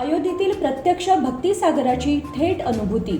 अयोध्येतील प्रत्यक्ष भक्तिसागराची थेट अनुभूती.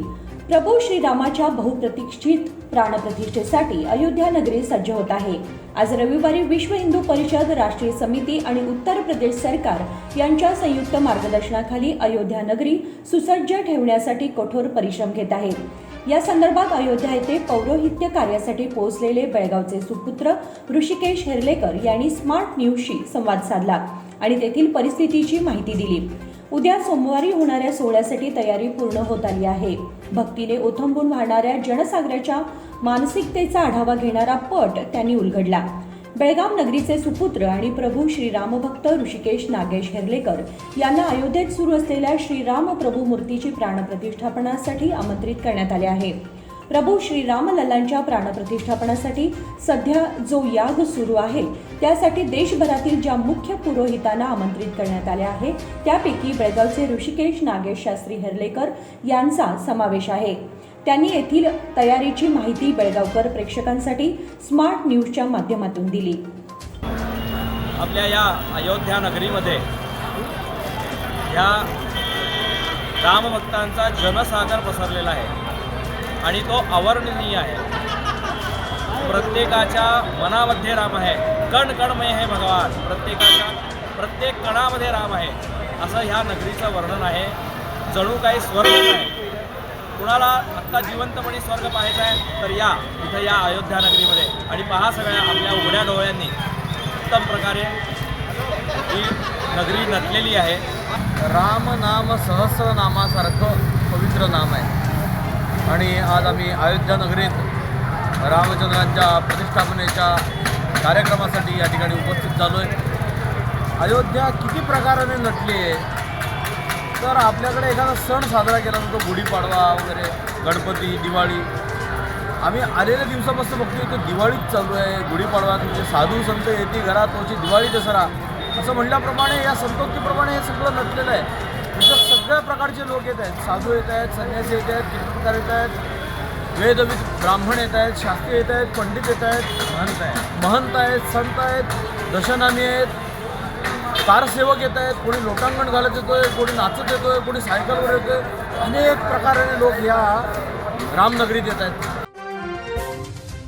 प्रभू श्रीरामाच्या बहुप्रतिष्ठित प्राणप्रतिष्ठेसाठी अयोध्या नगरी सज्ज होत आहे. आज रविवारी विश्व हिंदू परिषद राष्ट्रीय समिती आणि उत्तर प्रदेश सरकार यांच्या संयुक्त मार्गदर्शनाखाली अयोध्या नगरी सुसज्ज ठेवण्यासाठी कठोर परिश्रम घेत आहेत या संदर्भात अयोध्या येथे पौरोहित्य कार्यासाठी पोहोचलेले बेळगावचे सुपुत्र ऋषिकेश हेर्लेकर यांनी स्मार्ट न्यूजशी संवाद साधला आणि तेथील परिस्थितीची माहिती दिली. उद्या सोमवारी होणाऱ्या सोहळ्यासाठी तयारी पूर्ण होत आली आहे. भक्तीने ओथंबून वाहणाऱ्या जनसागराच्या मानसिकतेचा आढावा घेणारा पट त्यांनी उलगडला. बेळगाव नगरीचे सुपुत्र आणि प्रभू श्रीरामभक्त ऋषिकेश नागेश हेर्लेकर यांना अयोध्येत सुरू असलेल्या श्रीराम प्रभू मूर्तीची प्राणप्रतिष्ठापनासाठी आमंत्रित करण्यात आले आहे. प्रभू श्रीरामलल्लांच्या प्राणप्रतिष्ठापनासाठी सध्या जो याग सुरू आहे त्यासाठी देशभरातील ज्या मुख्य पुरोहितांना आमंत्रित करण्यात आले आहे त्यापैकी बेळगावचे ऋषिकेश नागेश शास्त्री हेर्लेकर यांचा समावेश आहे. त्यांनी येथील तयारीची माहिती बेळगावकर प्रेक्षकांसाठी स्मार्ट न्यूजच्या माध्यमातून दिली. आपल्या या अयोध्या नगरीमध्ये या रामभक्तांचा जनसागर पसरलेला आहे. आणि तो अवर्णनीय आहे. प्रत्येकाच्या मनामध्ये राम आहे. कण कणमय हे भगवान. प्रत्येकाच्या प्रत्येक कणामध्ये राम आहे. असं ह्या नगरीचं वर्णन आहे. जणू काही स्वर्ग आहे कुणाला आत्ता जिवंतपणे स्वर्ग पाहायचा आहे तर या. इथं या अयोध्या नगरीमध्ये. आणि पहा सगळ्या आपल्या उघड्या डोळ्यांनी. उत्तम प्रकारे ही नगरी नटलेली आहे. राम नाम सहस्रनामासारखं पवित्र नाम आहे. आणि आज आम्ही अयोध्या नगरीत रामचंद्रांच्या प्रतिष्ठापनेच्या कार्यक्रमासाठी या ठिकाणी उपस्थित झालो आहे अयोध्या किती प्रकाराने नटली आहे. तर आपल्याकडे एखादा सण साजरा केला जातो गुढीपाडवा वगैरे गणपती दिवाळी. आम्ही आलेल्या दिवसापासून बघतोय की दिवाळीच चालू आहे गुढीपाडवा तुमचे साधू संत येते घरात तुमची दिवाळी दसरा. असं म्हटल्याप्रमाणे या संतोक्तीप्रमाणे हे सगळं नटलेलं आहे. सगळ्या प्रकारचे लोक येत आहेत. साधू येत आहेत संन्यासी येत आहेत कीर्तनकार येत आहेत वेदविद ब्राह्मण येत आहेत शास्त्री येत आहेत पंडित येत आहेत महंत आहेत. महंत आहेत संत आहेत दशनामी आहेत कारसेवक येत आहेत कोणी लोटांगण घालत येतोय कोणी नाचत येतोय कोणी सायकलवर येतोय. अनेक प्रकाराने लोक या रामनगरीत येत आहेत.